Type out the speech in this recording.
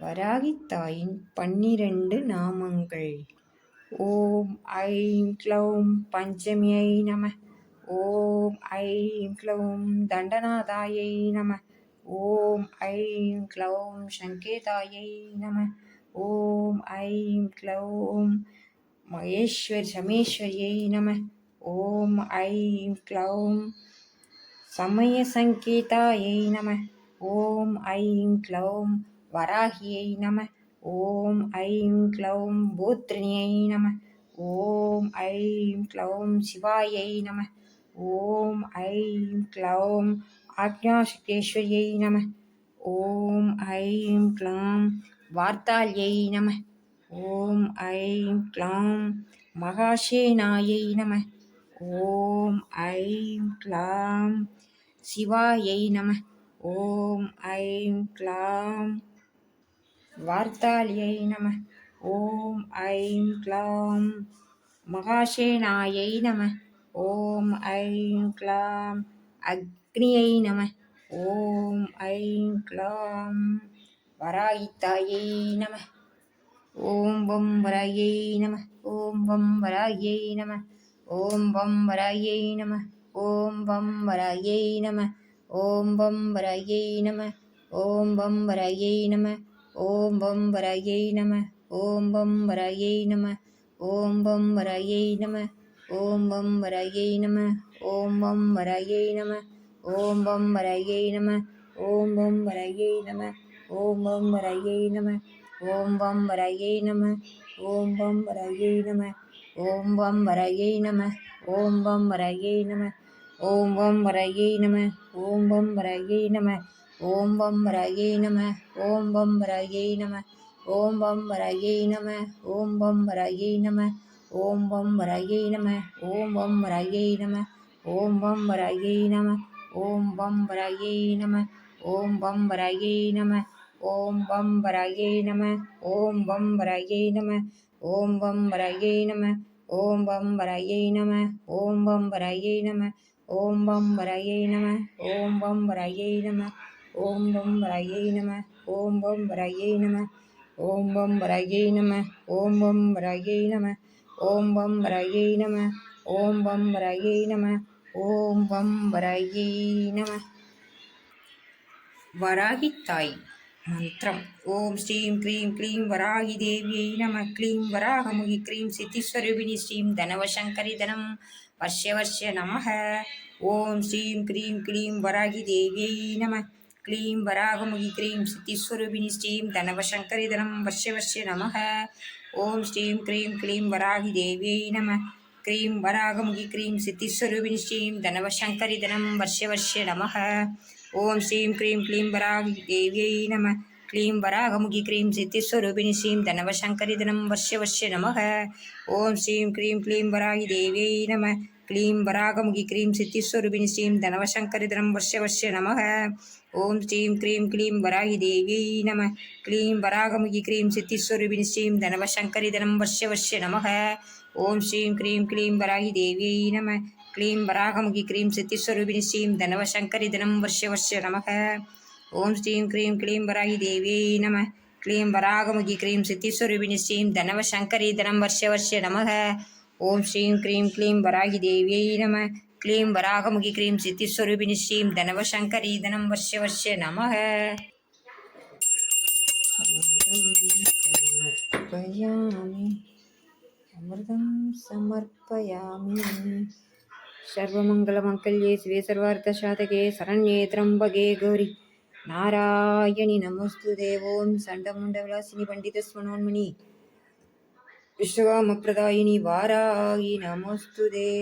வராகித்தாயின் பன்னிரண்டு நாமங்கள். ஓம் ஐம் க்ளௌம் பஞ்சமியை நம. ஓம் ஐம் க்ளௌம் தண்டநாதாயை நம. ஓம் ஐம் க்ளௌம் சங்கேதாயை நம. ஓம் ஐம் க்ளௌம் மகேஸ்வர் சமேஸ்வரியை நம. ஓம் ஐம் க்ளௌம் சமய சங்கேதாயை நம. ஓம் ஐம் க்ளௌம் வராகியை நம. ஓம் ஐம் க்ளௌம் பூத்ரிணியை நம. ஓம் ஐம் க்ளௌம் சிவாயை நம. ஓம் ஐம் க்ளௌம் ஆக்ஞாசக்தேஸ்வரியை நம. ஓம் ஐம் க்ளாம் வார்த்தால்யை நம. ஓம் ஐம் க்ளாம் மகாசேனாயை நம. ஓம் ஐம் க்ளாம் சிவாயை நம. ஓம் ஐம் க்ளாம் வார்த்தாலியை நம. ஓம் ஐம் க்ளாம் மகாசேனாயை நம. ஓம் ஐம் க்ளாம் அக்னியை நம. ஓம் ஐம் க்ளாம் வராயித்தாயை நம. ஓம் பம் வராயை நம. ஓம் பம் வராயை நம. ஓம் பம் வராயை நம. ஓம் பம் வராயை நம. ஓம் பம் வராயை நம. ஓம் பம் வராயை நம. ஓம் பம் வரையை நம ஓம் பம் வரையை நம ஓம் பம் வரையை நம ஓம் பம் வரையை நம ஓம் பம் வரையை நம ஓம் பம் வரையை நம ஓம் பம் வரையை நம ஓம் பம் வரையை நம ஓம் பம் வரையை நம ஓம் பம் வரையை நம ஓம் பம் வரையை நம ஓம் பம் வரையை நம ஓம் பம் வரையை நம ஓம் பம் வரையை நம ஓம் பம் வராயை நம ஓம் பம் வராயை நம ஓம் பம் வராயை நம ஓம் பம் வராயை நம ஓம் பம் வராயை நம ஓம் பம் வராயை நம ஓம் பம் வராயை நம ஓம் பம் வராயை நம ஓம் பம் வராயை நம ஓம் பம் வராயை நம ஓம் பம் வராயை நம ஓம் பம் வராயை நம ஓம் பம் வராயை நம ஓம் பம் வராயை நம ஓம் பம் வராயை நம ஓம் பம் வராயை நம ஓம் பொம் ரயை நம ஓம் பொம் ரயை நம ஓம் பொம் ரயை நம ஓம் பொம் ரயை நம ஓம் பொம் ரயை நம ஓம் பொம் ரயை நம ஓம் பொம் ரயை நம. வராகித்தாய் மந்திரம். ஓம் ஸ்ரீம் க்ரீம் க்ளீம் வராகி தேவியை நம க்ளீம் வராகமுகி க்ரீம் சித்திஸ்வரூபிணி ஸ்ரீம் தனவசங்கரி தனம் வர்ஷ வர்ஷ நம ஓம் ஸ்ரீம் க்ரீம் க்ளீம் வராகி தேவியை நம க்ளீம் வராகமுகி க்ரீம் சித்திஸ்வரூபிணி ஸ்ரீம் தனவசங்கரி தனம் வர்ஷ வர்ஷ நம ஓம் ஸ்ரீம் க்ரீம் க்ளீம் வராகி தேவியை நம க்ரீம் வராகமுகி க்ரீம் சித்திஸ்வரூபிணி ஸ்ரீம் தனவசங்கரி தனம் வர்ஷ வர்ஷ நம ஓம் ஸ்ரீம் க்ரீம் க்ளீம் வராகி தேவியை நம क्लीं वराहमुखी क्रीं सिद्धिस्वरूपिणी श्रीं धनवशङ्करिधनं वर्ष वर्ष नमः। ॐ श्रीं क्रीं क्लीं वराहि देव्यै नमः। क्लीं वरागमुखी क्रीं सिद्धिस्वरूपिणी श्रीं धनवशङ्करिधरं वर्ष वर्ष नम। ओं श्रीं क्रीं क्लीं वराहि देवी नमः। क्लीं वरागमुखी क्रीं सिद्धिस्वरूपिणी श्रीं धनवशङ्करिधरं वर्ष वर्ष नम। ओं श्रीं क्रीं क्लीं वराहि देवी नमः। क्लीं वराहमुखी क्रीं सिद्धिस्वरूपिणी श्रीं धनवशङ्करिधरं वर्ष वर्ष नम। ओं श्रीं क्रीं क्लीं वराहि देवी नमः। क्लीं वराहमुखी क्रीं सिद्धिस्वरूपिणी श्रीं धनवशङ्करिधरं वर्ष वर्ष नमः। ஓம் ஸ்ரீம் க்ரீம் க்ளீம் வராகி தேவியை நம. க்ளீம் வராகமுகி க்ரீம் சித்திஸ்வரூபிணி ஸ்ரீம் தனவசங்கரி தனம் வர்ஷ வர்ஷ நமக. சமர்ப்பயாமி அமிர்தம் சமர்ப்பயாமி. சர்வமங்கலமங்கல்யே சிவே சர்வார்த்தசாதகே சரண்யே திரம்பகே கௌரி. நாராயணி நமஸ்து தேவோம். சண்டமுண்ட விலாசினி பண்டித ವಿಶ್ವಕರ್ಮ ಪ್ರದಾಯಿನಿ ವಾರಾಗಿ ನಮಸ್ತುದೇ